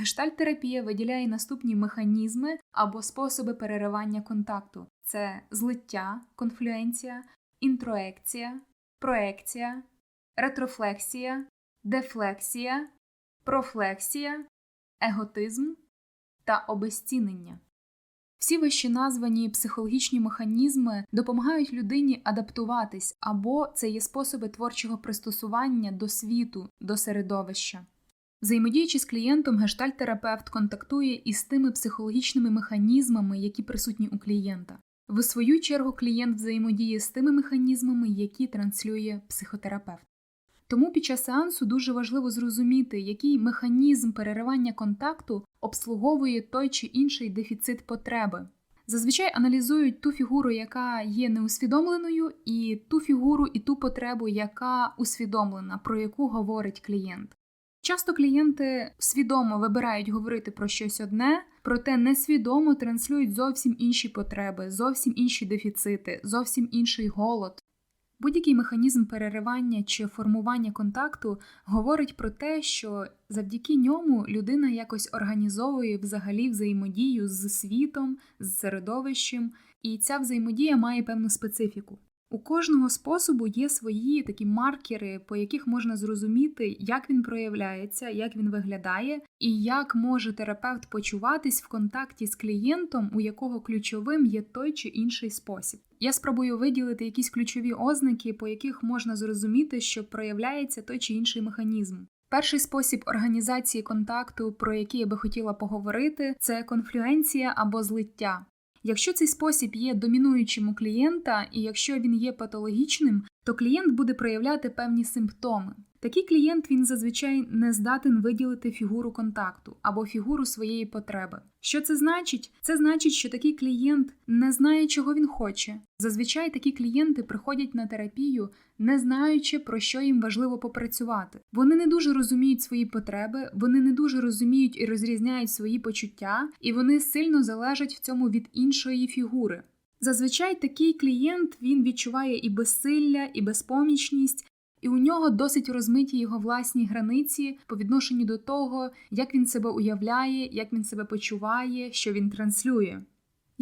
Гештальт-терапія виділяє наступні механізми або способи переривання контакту: це злиття, конфлюенція, інтроекція, проекція, ретрофлексія, дефлексія, профлексія, еготизм та обезцінення. Всі вище названі психологічні механізми допомагають людині адаптуватись, або це є способи творчого пристосування до світу, до середовища. Взаємодіючи з клієнтом, гештальт-терапевт контактує із тими психологічними механізмами, які присутні у клієнта. В свою чергу клієнт взаємодіє з тими механізмами, які транслює психотерапевт. Тому під час сеансу дуже важливо зрозуміти, який механізм переривання контакту обслуговує той чи інший дефіцит потреби. Зазвичай аналізують ту фігуру, яка є неусвідомленою, і ту фігуру і ту потребу, яка усвідомлена, про яку говорить клієнт. Часто клієнти свідомо вибирають говорити про щось одне, проте несвідомо транслюють зовсім інші потреби, зовсім інші дефіцити, зовсім інший голод. Будь-який механізм переривання чи формування контакту говорить про те, що завдяки ньому людина якось організовує взагалі взаємодію з світом, з середовищем, і ця взаємодія має певну специфіку. У кожного способу є свої такі маркери, по яких можна зрозуміти, як він проявляється, як він виглядає, і як може терапевт почуватись в контакті з клієнтом, у якого ключовим є той чи інший спосіб. Я спробую виділити якісь ключові ознаки, по яких можна зрозуміти, що проявляється той чи інший механізм. Перший спосіб організації контакту, про який я би хотіла поговорити, це конфлюенція або злиття. Якщо цей спосіб є домінуючим у клієнта, і якщо він є патологічним, то клієнт буде проявляти певні симптоми. Такий клієнт він зазвичай не здатен виділити фігуру контакту або фігуру своєї потреби. Що це значить? Це значить, що такий клієнт не знає, чого він хоче. Зазвичай такі клієнти приходять на терапію, не знаючи, про що їм важливо попрацювати. Вони не дуже розуміють свої потреби, вони не дуже розуміють і розрізняють свої почуття, і вони сильно залежать в цьому від іншої фігури. Зазвичай такий клієнт він відчуває і безсилля, і безпомічність, і у нього досить розмиті його власні границі по відношенню до того, як він себе уявляє, як він себе почуває, що він транслює.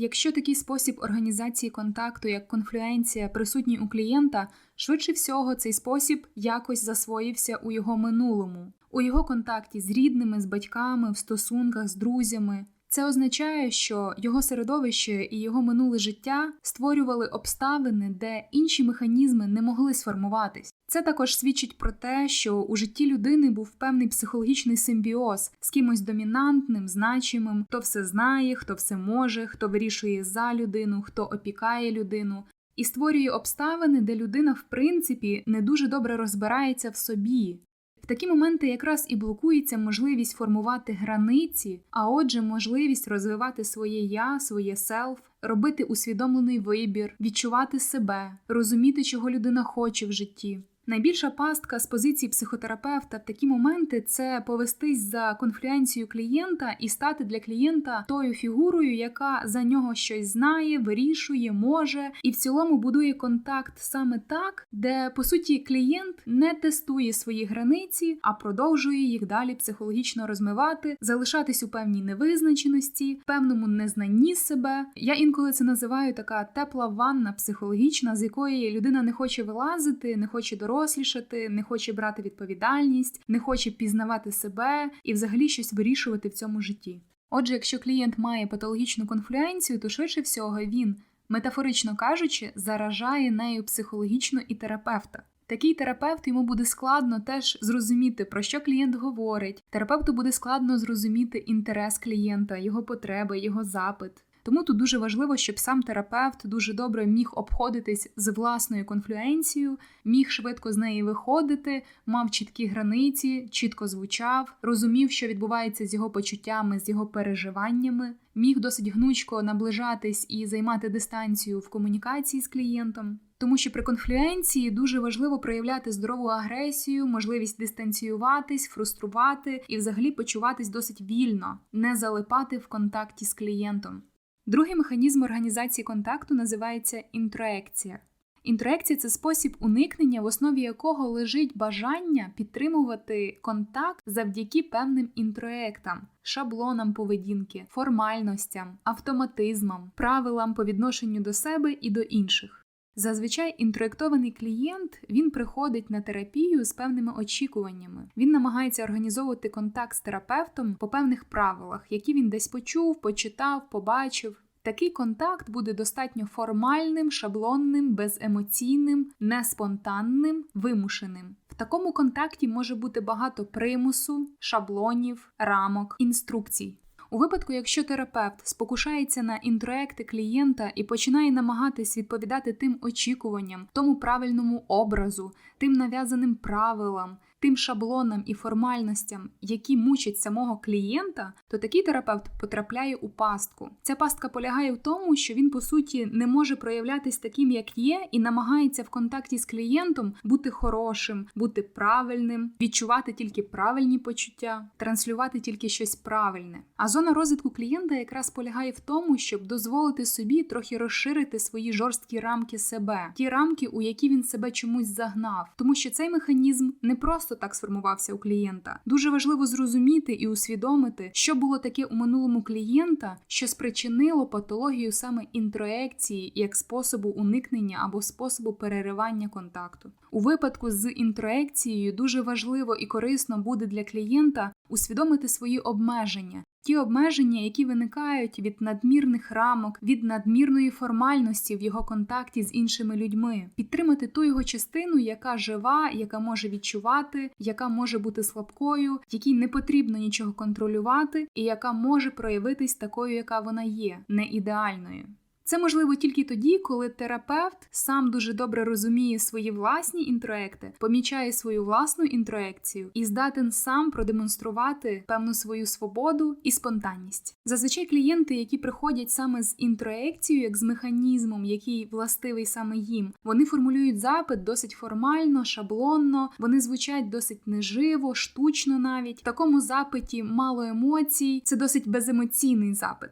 Якщо такий спосіб організації контакту, як конфлюенція, присутній у клієнта, швидше всього цей спосіб якось засвоївся у його минулому, у його контакті з рідними, з батьками, в стосунках з друзями. Це означає, що його середовище і його минуле життя створювали обставини, де інші механізми не могли сформуватись. Це також свідчить про те, що у житті людини був певний психологічний симбіоз з кимось домінантним, значимим, хто все знає, хто все може, хто вирішує за людину, хто опікає людину. І створює обставини, де людина, в принципі, не дуже добре розбирається в собі, В такі моменти якраз і блокується можливість формувати границі, а отже, можливість розвивати своє я, своє селф, робити усвідомлений вибір, відчувати себе, розуміти, чого людина хоче в житті. Найбільша пастка з позиції психотерапевта в такі моменти це повестись за конфлюенцією клієнта і стати для клієнта тою фігурою, яка за нього щось знає, вирішує, може, і в цілому будує контакт саме так, де по суті клієнт не тестує свої границі, а продовжує їх далі психологічно розмивати, залишатись у певній невизначеності, певному незнанні себе. Я інколи це називаю така тепла ванна психологічна, з якої людина не хоче вилазити, не хоче дорослити, дорослішати, не хоче брати відповідальність, не хоче пізнавати себе і взагалі щось вирішувати в цьому житті. Отже, якщо клієнт має патологічну конфлюенцію, то швидше всього він, метафорично кажучи, заражає нею психологічно і терапевта. Такий терапевт йому буде складно теж зрозуміти, про що клієнт говорить. Терапевту буде складно зрозуміти інтерес клієнта, його потреби, його запит. Тому тут дуже важливо, щоб сам терапевт дуже добре міг обходитись з власною конфлюенцією, міг швидко з неї виходити, мав чіткі границі, чітко звучав, розумів, що відбувається з його почуттями, з його переживаннями, міг досить гнучко наближатись і займати дистанцію в комунікації з клієнтом. Тому що при конфлюенції дуже важливо проявляти здорову агресію, можливість дистанціюватись, фруструвати і взагалі почуватись досить вільно, не залипати в контакті з клієнтом. Другий механізм організації контакту називається інтроекція. Інтроекція це спосіб уникнення, в основі якого лежить бажання підтримувати контакт завдяки певним інтроектам, шаблонам поведінки, формальностям, автоматизмам, правилам по відношенню до себе і до інших. Зазвичай інтроектований клієнт він приходить на терапію з певними очікуваннями. Він намагається організовувати контакт з терапевтом по певних правилах, які він десь почув, почитав, побачив. Такий контакт буде достатньо формальним, шаблонним, беземоційним, неспонтанним, вимушеним. В такому контакті може бути багато примусу, шаблонів, рамок, інструкцій. У випадку, якщо терапевт спокушається на інтроекти клієнта і починає намагатись відповідати тим очікуванням, тому правильному образу, тим нав'язаним правилам, тим шаблонам і формальностям, які мучать самого клієнта, то такий терапевт потрапляє у пастку. Ця пастка полягає в тому, що він по суті не може проявлятись таким, як є, і намагається в контакті з клієнтом бути хорошим, бути правильним, відчувати тільки правильні почуття, транслювати тільки щось правильне. А зона розвитку клієнта якраз полягає в тому, щоб дозволити собі трохи розширити свої жорсткі рамки себе, ті рамки, у які він себе чомусь загнав, тому що цей механізм не просто так сформувався у клієнта. Дуже важливо зрозуміти і усвідомити, що було таке у минулому клієнта, що спричинило патологію саме інтроекції як способу уникнення або способу переривання контакту. У випадку з інтроекцією дуже важливо і корисно буде для клієнта усвідомити свої обмеження. Ті обмеження, які виникають від надмірних рамок, від надмірної формальності в його контакті з іншими людьми, підтримати ту його частину, яка жива, яка може відчувати, яка може бути слабкою, якій не потрібно нічого контролювати, і яка може проявитись такою, яка вона є, не ідеальною. Це можливо тільки тоді, коли терапевт сам дуже добре розуміє свої власні інтроекти, помічає свою власну інтроекцію і здатен сам продемонструвати певну свою свободу і спонтанність. Зазвичай клієнти, які приходять саме з інтроекцією, як з механізмом, який властивий саме їм, вони формулюють запит досить формально, шаблонно, вони звучать досить неживо, штучно навіть. В такому запиті мало емоцій, це досить беземоційний запит.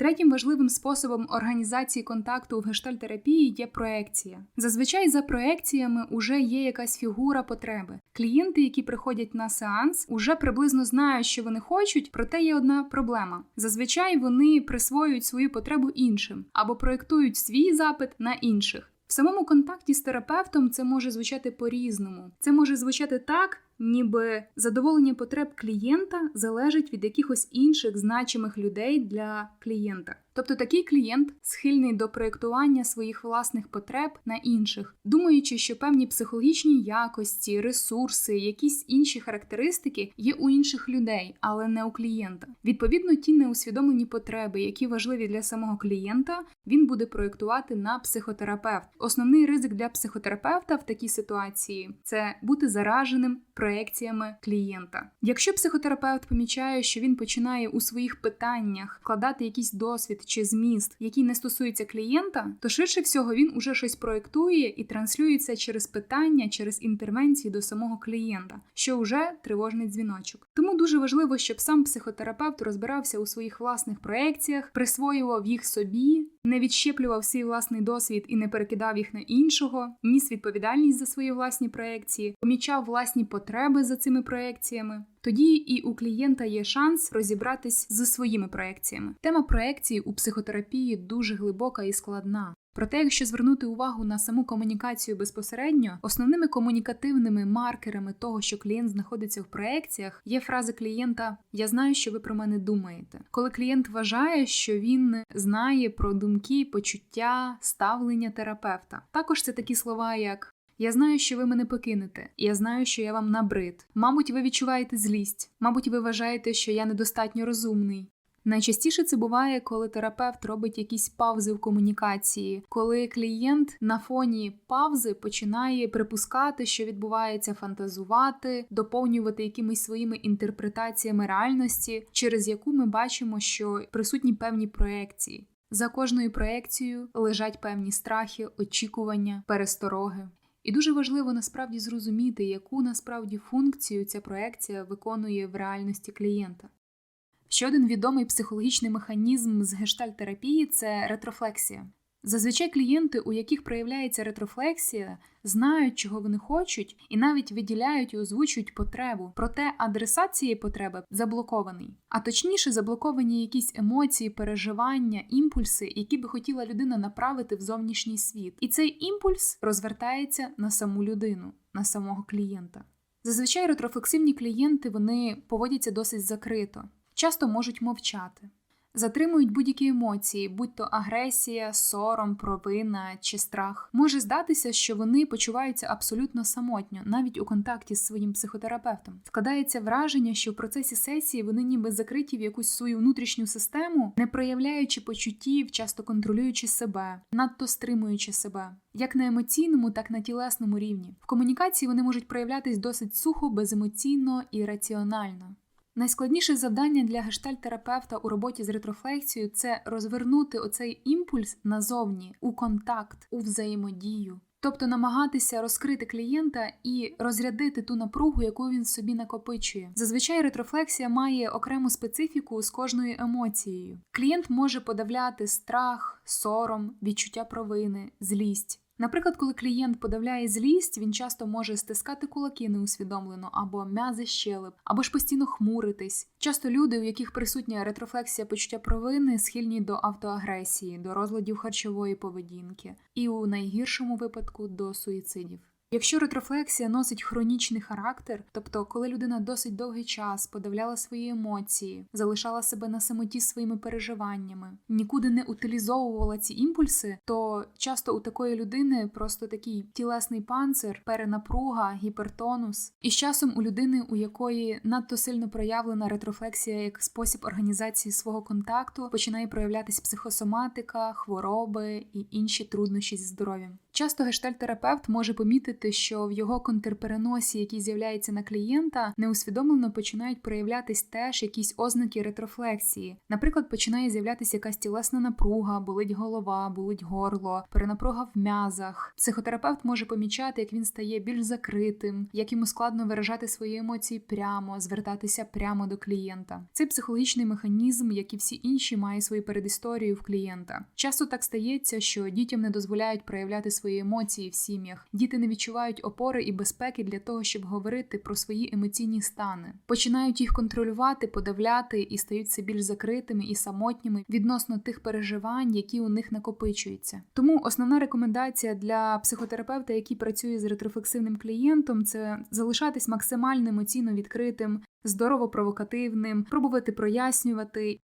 Третім важливим способом організації контакту в гештальтерапії є проекція. Зазвичай за проекціями уже є якась фігура потреби. Клієнти, які приходять на сеанс, уже приблизно знають, що вони хочуть, проте є одна проблема. Зазвичай вони присвоюють свою потребу іншим або проєктують свій запит на інших. В самому контакті з терапевтом це може звучати по-різному. Це може звучати так, ніби задоволення потреб клієнта залежить від якихось інших значимих людей для клієнта. Тобто такий клієнт схильний до проєктування своїх власних потреб на інших, думаючи, що певні психологічні якості, ресурси, якісь інші характеристики є у інших людей, але не у клієнта. Відповідно, ті неусвідомлені потреби, які важливі для самого клієнта, він буде проєктувати на психотерапевт. Основний ризик для психотерапевта в такій ситуації це бути зараженим проекціями клієнта. Якщо психотерапевт помічає, що він починає у своїх питаннях вкладати якийсь досвід чи зміст, який не стосується клієнта, то швидше всього він уже щось проєктує і транслюється через питання, через інтервенції до самого клієнта, що вже тривожний дзвіночок. Тому дуже важливо, щоб сам психотерапевт розбирався у своїх власних проекціях, присвоював їх собі, не відщеплював свій власний досвід і не перекидав їх на іншого, ніс відповідальність за свої власні проекції, помічав власні потреби за цими проекціями. Тоді і у клієнта є шанс розібратись з своїми проекціями. Тема проекції у психотерапії дуже глибока і складна. Проте, якщо звернути увагу на саму комунікацію безпосередньо, основними комунікативними маркерами того, що клієнт знаходиться в проекціях, є фраза клієнта Я знаю, що ви про мене думаєте. Коли клієнт вважає, що він знає про думки, почуття, ставлення терапевта. Також це такі слова, як я знаю, що ви мене покинете. Я знаю, що я вам набрид. Мабуть, ви відчуваєте злість. Мабуть, ви вважаєте, що я недостатньо розумний. Найчастіше це буває, коли терапевт робить якісь паузи в комунікації, коли клієнт на фоні паузи починає припускати, що відбувається, фантазувати, доповнювати якимись своїми інтерпретаціями реальності, через яку ми бачимо, що присутні певні проекції. За кожною проекцією лежать певні страхи, очікування, перестороги. І дуже важливо насправді зрозуміти, яку насправді функцію ця проекція виконує в реальності клієнта. Ще один відомий психологічний механізм з гештальтерапії це ретрофлексія. Зазвичай клієнти, у яких проявляється ретрофлексія, знають, чого вони хочуть, і навіть виділяють і озвучують потребу. Проте адресат цієї потреби заблокований. А точніше, заблоковані якісь емоції, переживання, імпульси, які би хотіла людина направити в зовнішній світ. І цей імпульс розвертається на саму людину, на самого клієнта. Зазвичай ретрофлексивні клієнти вони поводяться досить закрито, часто можуть мовчати. Затримують будь-які емоції, будь то агресія, сором, провина чи страх. Може здатися, що вони почуваються абсолютно самотньо, навіть у контакті з своїм психотерапевтом. Складається враження, що в процесі сесії вони ніби закриті в якусь свою внутрішню систему, не проявляючи почуттів, часто контролюючи себе, надто стримуючи себе, як на емоційному, так і на тілесному рівні. В комунікації вони можуть проявлятись досить сухо, беземоційно і раціонально. Найскладніше завдання для гештальтерапевта у роботі з ретрофлексією це розвернути оцей імпульс назовні у контакт, у взаємодію. Тобто намагатися розкрити клієнта і розрядити ту напругу, яку він собі накопичує. Зазвичай ретрофлексія має окрему специфіку з кожною емоцією. Клієнт може подавляти страх, сором, відчуття провини, злість. Наприклад, коли клієнт подавляє злість, він часто може стискати кулаки неусвідомлено або м'язи щелеп, або ж постійно хмуритись. Часто люди, у яких присутня ретрофлексія почуття провини, схильні до автоагресії, до розладів харчової поведінки, і у найгіршому випадку до суїцидів. Якщо ретрофлексія носить хронічний характер, тобто коли людина досить довгий час подавляла свої емоції, залишала себе на самоті своїми переживаннями, нікуди не утилізовувала ці імпульси, то часто у такої людини просто такий тілесний панцир, перенапруга, гіпертонус. І з часом у людини, у якої надто сильно проявлена ретрофлексія як спосіб організації свого контакту, починає проявлятись психосоматика, хвороби і інші труднощі зі здоров'ям. Часто гештальтерапевт може помітити, що в його контрпереносі, який з'являється на клієнта, неусвідомлено починають проявлятись теж якісь ознаки ретрофлексії. Наприклад, починає з'являтися якась тілесна напруга, болить голова, болить горло, перенапруга в м'язах. Психотерапевт може помічати, як він стає більш закритим, як йому складно виражати свої емоції прямо, звертатися прямо до клієнта. Цей психологічний механізм, як і всі інші, має свою передісторію в клієнта. Часто так стається, що дітям не дозволяють проявляти свої емоції в сім'ях. Діти не відчувають опори і безпеки для того, щоб говорити про свої емоційні стани, починають їх контролювати, подавляти і стають все більш закритими і самотніми відносно тих переживань, які у них накопичуються. Тому основна рекомендація для психотерапевта, який працює з ретрофлексивним клієнтом, це залишатись максимально емоційно відкритим, здорово провокативним, пробувати прояснювати.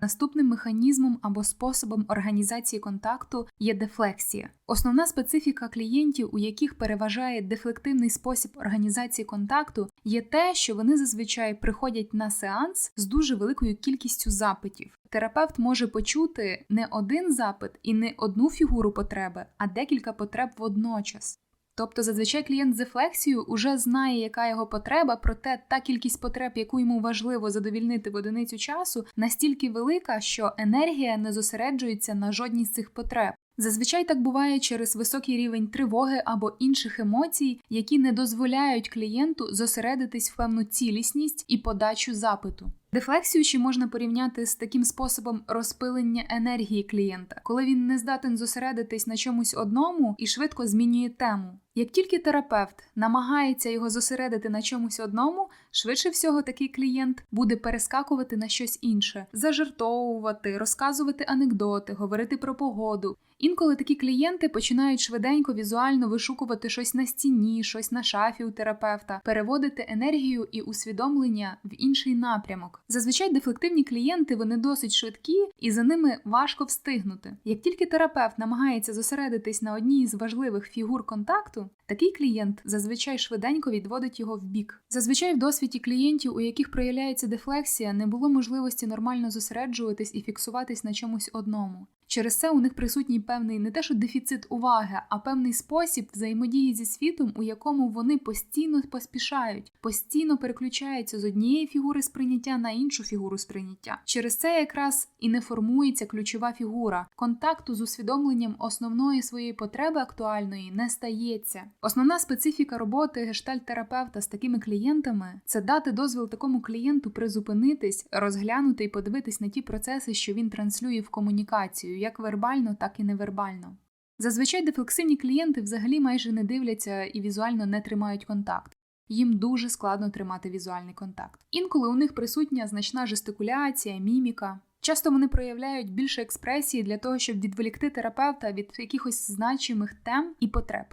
Наступним механізмом або способом організації контакту є дефлексія. Основна специфіка клієнтів, у яких переважає дефлективний спосіб організації контакту, є те, що вони зазвичай приходять на сеанс з дуже великою кількістю запитів. Терапевт може почути не один запит і не одну фігуру потреби, а декілька потреб водночас. Тобто зазвичай клієнт з дефлексією уже знає, яка його потреба, проте та кількість потреб, яку йому важливо задовільнити в одиницю часу, настільки велика, що енергія не зосереджується на жодній з цих потреб. Зазвичай так буває через високий рівень тривоги або інших емоцій, які не дозволяють клієнту зосередитись в певну цілісність і подачу запиту. Дефлексію ще можна порівняти з таким способом розпилення енергії клієнта, коли він не здатен зосередитись на чомусь одному і швидко змінює тему. Як тільки терапевт намагається його зосередити на чомусь одному, швидше всього такий клієнт буде перескакувати на щось інше, зажартовувати, розказувати анекдоти, говорити про погоду. Інколи такі клієнти починають швиденько візуально вишукувати щось на стіні, щось на шафі у терапевта, переводити енергію і усвідомлення в інший напрямок. Зазвичай дефлективні клієнти вони досить швидкі і за ними важко встигнути. Як тільки терапевт намагається зосередитись на одній з важливих фігур контакту, такий клієнт зазвичай швиденько відводить його в бік. Зазвичай в досвіді клієнтів, у яких проявляється дефлексія, не було можливості нормально зосереджуватись і фіксуватись на чомусь одному. Через це у них присутній певний не те, що дефіцит уваги, а певний спосіб взаємодії зі світом, у якому вони постійно поспішають, постійно переключаються з однієї фігури сприйняття на іншу фігуру сприйняття. Через це якраз і не формується ключова фігура. Контакту з усвідомленням основної своєї потреби актуальної не стається. Основна специфіка роботи гештальт-терапевта з такими клієнтами це дати дозвіл такому клієнту призупинитись, розглянути і подивитись на ті процеси, що він транслює в комунікацію, як вербально, так і невербально. Зазвичай дефлексивні клієнти взагалі майже не дивляться і візуально не тримають контакт. Їм дуже складно тримати візуальний контакт. Інколи у них присутня значна жестикуляція, міміка. Часто вони проявляють більше експресії для того, щоб відволікти терапевта від якихось значимих тем і потреб.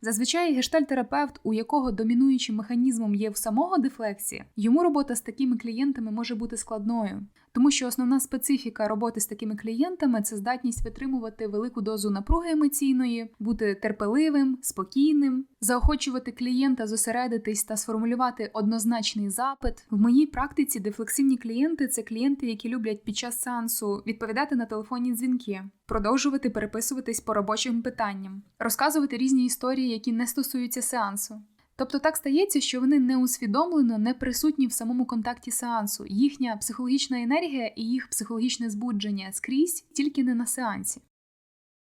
Зазвичай гештальтерапевт, у якого домінуючим механізмом є в самого дефлексія, йому робота з такими клієнтами може бути складною, тому що основна специфіка роботи з такими клієнтами це здатність витримувати велику дозу напруги емоційної, бути терпеливим, спокійним, заохочувати клієнта зосередитись та сформулювати однозначний запит. В моїй практиці дефлексивні клієнти це клієнти, які люблять під час сеансу відповідати на телефонні дзвінки, продовжувати переписуватись по робочим питанням, розказувати різні історії, які не стосуються сеансу. Тобто так стається, що вони неусвідомлено не присутні в самому контакті сеансу, їхня психологічна енергія і їх психологічне збудження скрізь тільки не на сеансі.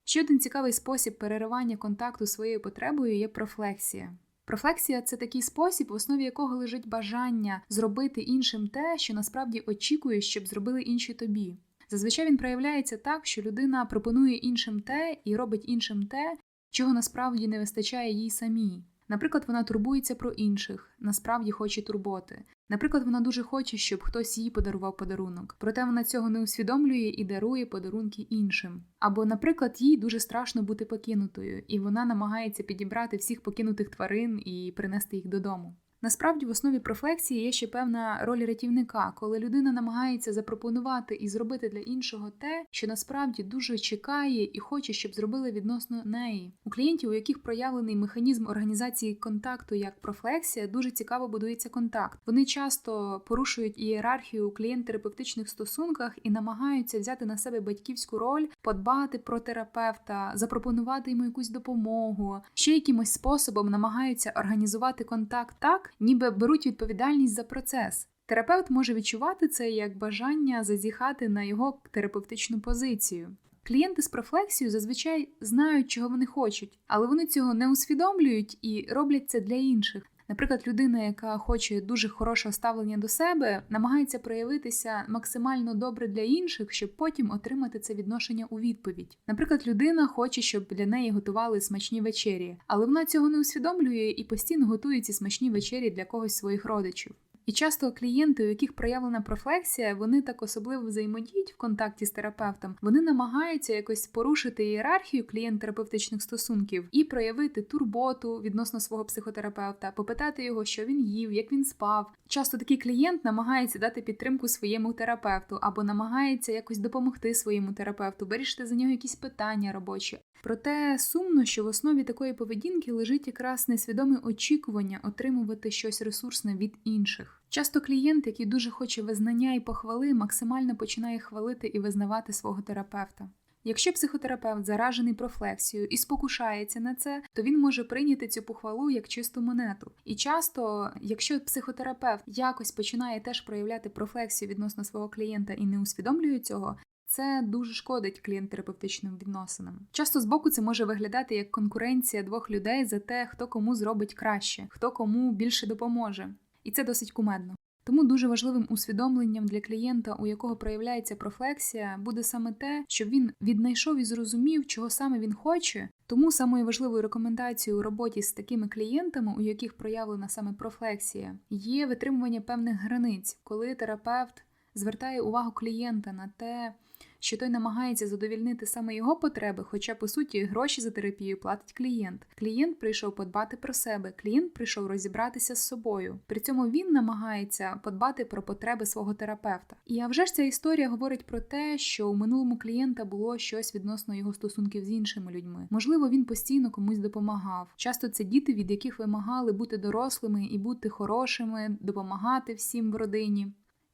Ще один цікавий спосіб переривання контакту своєю потребою є профлексія. Профлексія це такий спосіб, в основі якого лежить бажання зробити іншим те, що насправді очікуєш, щоб зробили інші тобі. Зазвичай він проявляється так, що людина пропонує іншим те і робить іншим те, чого насправді не вистачає їй самій. Наприклад, вона турбується про інших, насправді хоче турботи. Наприклад, вона дуже хоче, щоб хтось їй подарував подарунок, проте вона цього не усвідомлює і дарує подарунки іншим. Або, наприклад, їй дуже страшно бути покинутою, і вона намагається підібрати всіх покинутих тварин і принести їх додому. Насправді, в основі профлексії є ще певна роль рятівника, коли людина намагається запропонувати і зробити для іншого те, що насправді дуже чекає і хоче, щоб зробили відносно неї. У клієнтів, у яких проявлений механізм організації контакту як профлексія, дуже цікаво будується контакт. Вони часто порушують ієрархію у клієнт-терапевтичних стосунках і намагаються взяти на себе батьківську роль, подбати про терапевта, запропонувати йому якусь допомогу, ще якимось способом намагаються організувати контакт так ніби беруть відповідальність за процес. Терапевт може відчувати це як бажання зазіхати на його терапевтичну позицію. Клієнти з профлексією зазвичай знають, чого вони хочуть, але вони цього не усвідомлюють і роблять це для інших. Наприклад, людина, яка хоче дуже хорошого ставлення до себе, намагається проявитися максимально добре для інших, щоб потім отримати це відношення у відповідь. Наприклад, людина хоче, щоб для неї готували смачні вечері, але вона цього не усвідомлює і постійно готує ці смачні вечері для когось своїх родичів. І часто клієнти, у яких проявлена профлексія, вони так особливо взаємодіють в контакті з терапевтом, вони намагаються якось порушити ієрархію клієнт-терапевтичних стосунків і проявити турботу відносно свого психотерапевта, попитати його, що він їв, як він спав. Часто такий клієнт намагається дати підтримку своєму терапевту або намагається якось допомогти своєму терапевту, вирішити за нього якісь питання робочі. Проте сумно, що в основі такої поведінки лежить якраз несвідоме очікування отримувати щось ресурсне від інших. Часто клієнт, який дуже хоче визнання і похвали, максимально починає хвалити і визнавати свого терапевта. Якщо психотерапевт заражений профлексією і спокушається на це, то він може прийняти цю похвалу як чисту монету. І часто, якщо психотерапевт якось починає теж проявляти профлексію відносно свого клієнта і не усвідомлює цього, це дуже шкодить клієнт-терапевтичним відносинам. Часто збоку це може виглядати як конкуренція двох людей за те, хто кому зробить краще, хто кому більше допоможе. І це досить кумедно. Тому дуже важливим усвідомленням для клієнта, у якого проявляється профлексія, буде саме те, щоб він віднайшов і зрозумів, чого саме він хоче. Тому самою важливою рекомендацією у роботі з такими клієнтами, у яких проявлена саме профлексія, є витримування певних границь, коли терапевт звертає увагу клієнта на те, що той намагається задовільнити саме його потреби, хоча по суті гроші за терапію платить клієнт. Клієнт прийшов подбати про себе, клієнт прийшов розібратися з собою. При цьому він намагається подбати про потреби свого терапевта. І а вже ж ця історія говорить про те, що у минулому клієнта було щось відносно його стосунків з іншими людьми. Можливо, він постійно комусь допомагав. Часто це діти, від яких вимагали бути дорослими і бути хорошими, допомагати всім в родині.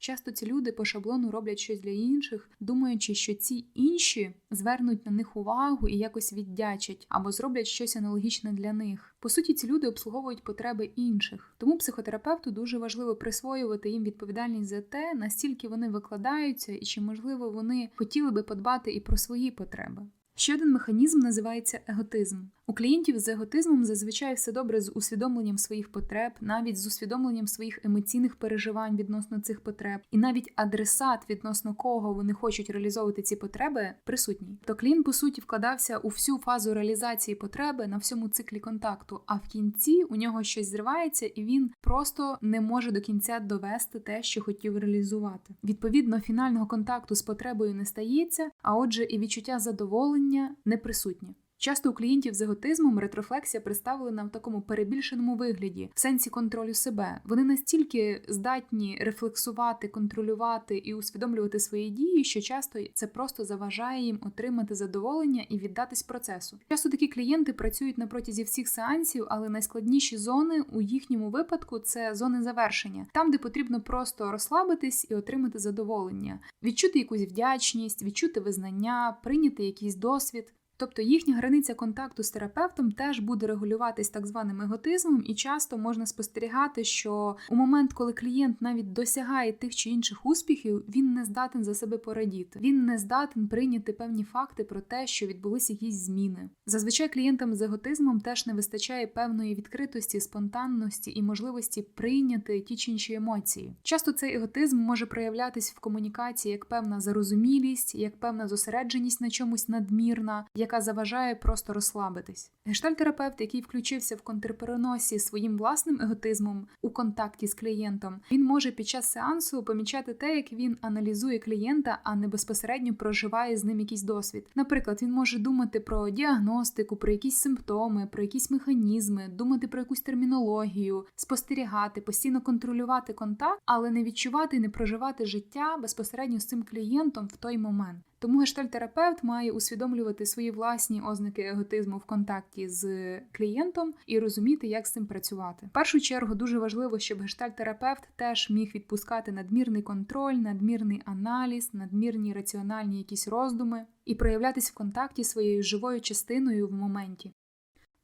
Часто ці люди по шаблону роблять щось для інших, думаючи, що ці інші звернуть на них увагу і якось віддячать або зроблять щось аналогічне для них. По суті, ці люди обслуговують потреби інших. Тому психотерапевту дуже важливо присвоювати їм відповідальність за те, настільки вони викладаються, і чи можливо вони хотіли би подбати і про свої потреби. Ще один механізм називається еготизм. У клієнтів з еготизмом зазвичай все добре з усвідомленням своїх потреб, навіть з усвідомленням своїх емоційних переживань відносно цих потреб, і навіть адресат, відносно кого вони хочуть реалізовувати ці потреби, присутній. То клієнт, по суті, вкладався у всю фазу реалізації потреби на всьому циклі контакту, а в кінці у нього щось зривається, і він просто не може до кінця довести те, що хотів реалізувати. Відповідно, фінального контакту з потребою не стається, а отже, і відчуття задоволення не присутнє. Часто у клієнтів з еготизмом ретрофлексія представлена в такому перебільшеному вигляді, в сенсі контролю себе. Вони настільки здатні рефлексувати, контролювати і усвідомлювати свої дії, що часто це просто заважає їм отримати задоволення і віддатись процесу. Часто такі клієнти працюють на протязі всіх сеансів, але найскладніші зони у їхньому випадку це зони завершення, там, де потрібно просто розслабитись і отримати задоволення, відчути якусь вдячність, відчути визнання, прийняти якийсь досвід. Тобто їхня границя контакту з терапевтом теж буде регулюватись так званим еготизмом, і часто можна спостерігати, що у момент, коли клієнт навіть досягає тих чи інших успіхів, він не здатен за себе порадіти. Він не здатен прийняти певні факти про те, що відбулися якісь зміни. Зазвичай клієнтам з еготизмом теж не вистачає певної відкритості, спонтанності і можливості прийняти ті чи інші емоції. Часто цей еготизм може проявлятись в комунікації як певна зарозумілість, як певна зосередженість на чомусь надмірна яка заважає просто розслабитись. Гештальтерапевт, який включився в контрпереносі своїм власним еготизмом у контакті з клієнтом, він може під час сеансу помічати те, як він аналізує клієнта, а не безпосередньо проживає з ним якийсь досвід. Наприклад, він може думати про діагностику, про якісь симптоми, про якісь механізми, думати про якусь термінологію, спостерігати, постійно контролювати контакт, але не відчувати і не проживати життя безпосередньо з цим клієнтом в той момент. Тому гештальтерапевт має усвідомлювати свої власні ознаки еготизму в контакті з клієнтом і розуміти, як з цим працювати. В першу чергу дуже важливо, щоб гештальтерапевт теж міг відпускати надмірний контроль, надмірний аналіз, надмірні раціональні якісь роздуми і проявлятись в контакті своєю живою частиною в моменті.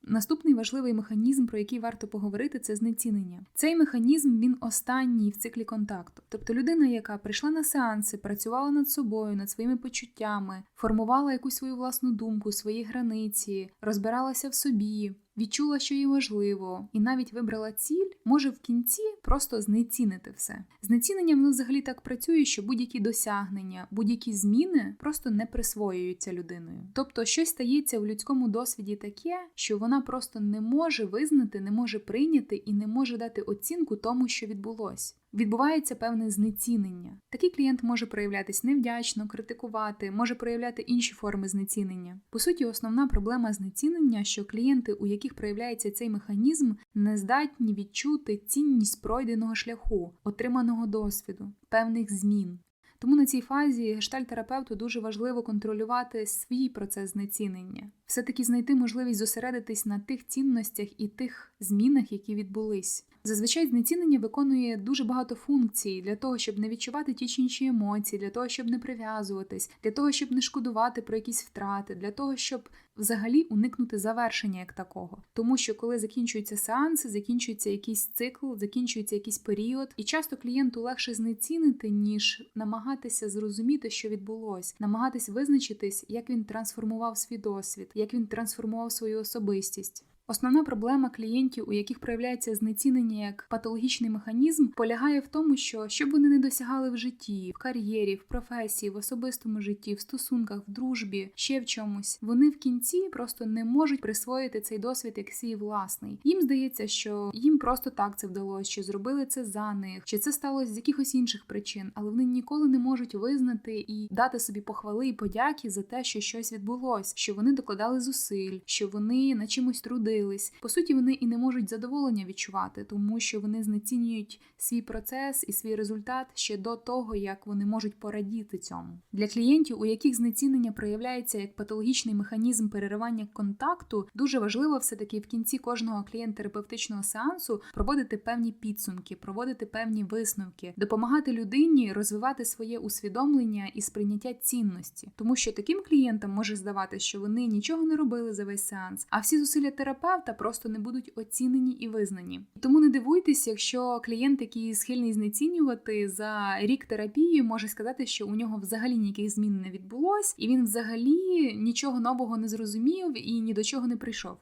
Наступний важливий механізм, про який варто поговорити, це знецінення. Цей механізм він останній в циклі контакту. Тобто людина, яка прийшла на сеанси, працювала над собою, над своїми почуттями, формувала якусь свою власну думку, свої границі, розбиралася в собі, відчула, що їй важливо, і навіть вибрала ціль, може в кінці просто знецінити все. Знецінення воно взагалі так працює, що будь-які досягнення, будь-які зміни просто не присвоюються людиною. Тобто, щось стається в людському досвіді таке, що вона просто не може визнати, не може прийняти і не може дати оцінку тому, що відбулось відбувається певне знецінення. Такий клієнт може проявлятись невдячно, критикувати, може проявляти інші форми знецінення. По суті, основна проблема знецінення, що клієнти, у яких проявляється цей механізм, не здатні відчути цінність пройденого шляху, отриманого досвіду, певних змін. Тому на цій фазі гештальтерапевту дуже важливо контролювати свій процес знецінення, все-таки знайти можливість зосередитись на тих цінностях і тих змінах, які відбулись. Зазвичай знецінення виконує дуже багато функцій для того, щоб не відчувати ті чи інші емоції, для того, щоб не прив'язуватись, для того, щоб не шкодувати про якісь втрати, для того, щоб взагалі уникнути завершення як такого. Тому що коли закінчуються сеанси, закінчується якийсь цикл, закінчується якийсь період, і часто клієнту легше знецінити, ніж намагатися зрозуміти, що відбулось, намагатись визначитись, як він трансформував свій досвід, як він трансформував свою особистість. Основна проблема клієнтів, у яких проявляється знецінення як патологічний механізм, полягає в тому, що щоб вони не досягали в житті, в кар'єрі, в професії, в особистому житті, в стосунках, в дружбі, ще в чомусь, вони в кінці просто не можуть присвоїти цей досвід як свій власний. Їм здається, що їм просто так це вдалося, що зробили це за них, чи це сталося з якихось інших причин, але вони ніколи не можуть визнати і дати собі похвали і подяки за те, що щось відбулося, що вони докладали зусиль, що вони на чимось трудили засмутились. По суті, вони і не можуть задоволення відчувати, тому що вони знецінюють свій процес і свій результат ще до того, як вони можуть порадіти цьому. Для клієнтів, у яких знецінення проявляється як патологічний механізм переривання контакту, дуже важливо все таки в кінці кожного клієнт-терапевтичного сеансу проводити певні підсумки, проводити певні висновки, допомагати людині розвивати своє усвідомлення і сприйняття цінності, тому що таким клієнтам може здаватися, що вони нічого не робили за весь сеанс, а всі зусилля терапевта просто не будуть оцінені і визнані. Тому не дивуйтесь, якщо клієнт, який схильний знецінювати за рік терапії, може сказати, що у нього взагалі ніяких змін не відбулось, і він взагалі нічого нового не зрозумів і ні до чого не прийшов.